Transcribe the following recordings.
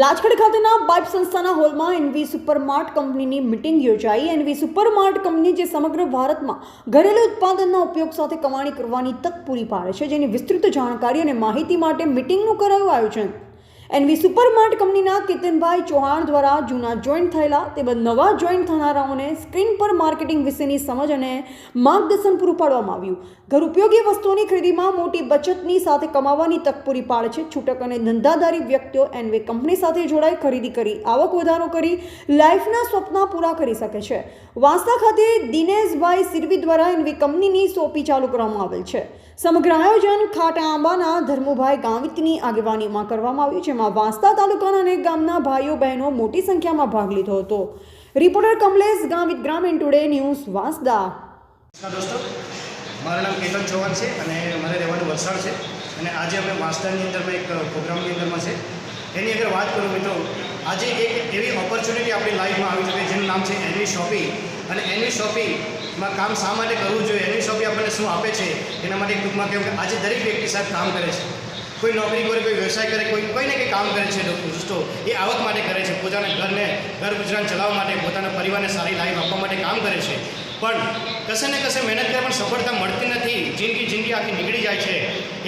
રાજકોટ ખાતેના બાઇપ સંસ્થાના હોલમાં એનવી સુપરમાર્ટ કંપનીની મિટિંગ યોજાઈ. એનવી સુપરમાર્ટ કંપની જે સમગ્ર ભારતમાં ઘરેલું ઉત્પાદનના ઉપયોગ સાથે કમાણી કરવાની તક પૂરી પાડે છે, જેની વિસ્તૃત જાણકારી અને માહિતી માટે મિટિંગનું કરાયું આયોજન એનવી સુપરમાર્ટ કંપનીના કેતનભાઈ ચૌહાણ દ્વારા જૂના જોઈન્ટ થયેલા તેમજ નવા જોઈન્ટ થનારાઓને સ્ક્રીન પર માર્કેટિંગ વિશેની સમજ અને માર્ગદર્શન પૂરું પાડવામાં આવ્યું. ઘર ઉપયોગી વસ્તુઓની ખરીદીમાં મોટી બચતની સાથે કમાવાની તક પૂરી પાડે છે. છૂટક અને ધંધાદારી વ્યક્તિઓ એનવે કંપની સાથે જોડાઈ ખરીદી કરી, આવક વધારો કરી, લાઈફના સ્વપ્ન પૂરા કરી શકે છે. વાંસદા ખાતે દિનેશભાઈ સિરવી દ્વારા એનવી કંપનીની સોપી ચાલુ કરવામાં આવેલ છે. સમગ્ર આયોજન ખાટા આંબાના ધર્મુભાઈ ગાંવિતની આગેવાનીમાં કરવામાં આવ્યું, જેમાં વાંસદા તાલુકાના અનેક ગામના ભાઈઓ બહેનો મોટી સંખ્યામાં ભાગ લીધો હતો. રિપોર્ટર કમલેશ ગાંવિત, ગ્રામીણ ટુડે ન્યૂઝ વાંસદા. દોસ્તો. મારું નામ કેતન ચૌહાણ છે અને મારે રહેવાનું વલસાડ છે. અને આજે અમે વાંસદાની અંદરમાં એક પ્રોગ્રામની અંદરમાં છે. એની અગર વાત કરું મિત્રો, આજે એક એવી ઓપોર્ચ્યુનિટી આપણી લાઈફમાં આવી છે જેનું નામ છે એની શોપિંગ અને એની શોપિંગમાં કામ શા માટે કરવું જોઈએ? એની શોપિંગ આપણને શું આપે છે? એના માટે ટૂંકમાં કહેવું કે આજે દરેક વ્યક્તિ સાહેબ કામ કરે છે. કોઈ નોકરી કરે, કોઈ વ્યવસાય કરે, કોઈ કોઈ કંઈ કામ કરે છે દોસ્તો. એ આવક માટે કરે છે. પોતાના ઘરને, ઘર ગુજરાન ચલાવવા માટે, પોતાના પરિવારને સારી લાઈફ આપવા માટે કામ કરે છે. પણ કશે ને કશે મહેનત કરે પણ સફળતા મળતી નથી. જિંદગી જિંદગી આખી નીકળી જાય છે.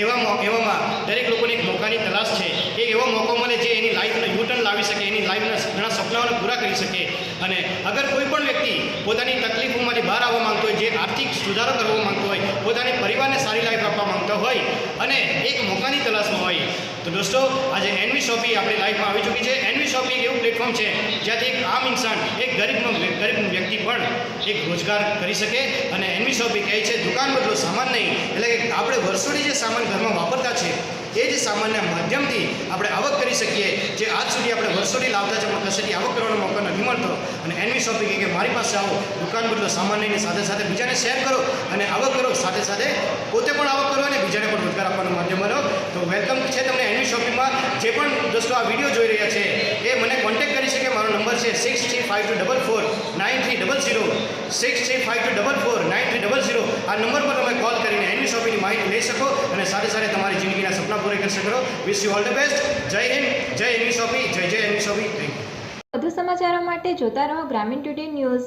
એવા એવામાં દરેક લોકોને એક મોકાની તલાશ છે એ એવો મોકો મળે જે એની લાઈફને યુટર્ન લાવી શકે, એની લાઈફના ઘણા સપનાઓને પૂરા કરી શકે. અને અગર કોઈ પણ વ્યક્તિ પોતાની તકલીફોમાંથી બહાર આવવા માંગતો હોય, જે આર્થિક સુધારો કરવા માંગતો હોય, પોતાની પરિવારને સારી લાઈફ આપવા માંગતો હોય અને એક મોકાની તલાશમાં હોય તો દોસ્તો, આજે એનવી શોપી આપણી લાઈફમાં આવી ચૂકી છે. એનવી શોપી એવું પ્લેટફોર્મ છે જ્યાંથી એક આમ ઇન્સાન, એક ગરીબનો ગરીબ વ્યક્તિ પણ એક રોજગાર કરી શકે અને એનવી શોપી કહે છે, દુકાન બદલો, સામાન નહીં. એટલે કે આપણે વર્ષોથી જે સામાન ઘરમાં વાપરતા છે એ જ સામાનના માધ્યમથી આપણે આવક કરી શકીએ. જે આજ સુધી આપણે વર્ષોથી લાવતા છે, પણ કશેથી આવક કરવાનો મોકો નથી મળતો. અને એનવી શોપિંગ કે, મારી પાસે આવો, દુકાન બદલો, સામાન લઈને સાથે સાથે બીજાને શેર કરો. અને આવક કરો સાથે સાથે પોતે પણ આવક કરો અને બીજાને પણ રોજગાર આપવાનું માધ્યમ બનો. તો વેલકમ છે તમને એન્યુ શોપિંગમાં જે પણ દોસ્તો આ વીડિયો જોઈ રહ્યા છે, એ મને કોન્ટેક્ટ કરી શકે. મારો નંબર છે six three five two double four nine three double zero six three five two double four nine three double zero આ નંબર પર તમે કોલ કરીને એન્યુ શોપિંગની માહિતી લઈ શકો અને સાથે સાથે તમારી જિંદગીના સપના પૂરા કરી શકો. Wish you all the best જય હિન્દ, જય એનવી શોપિંગ જય જય એનવી શોપિંગ વધુ સમાચારો માટે જોતા રહો Gramin today news.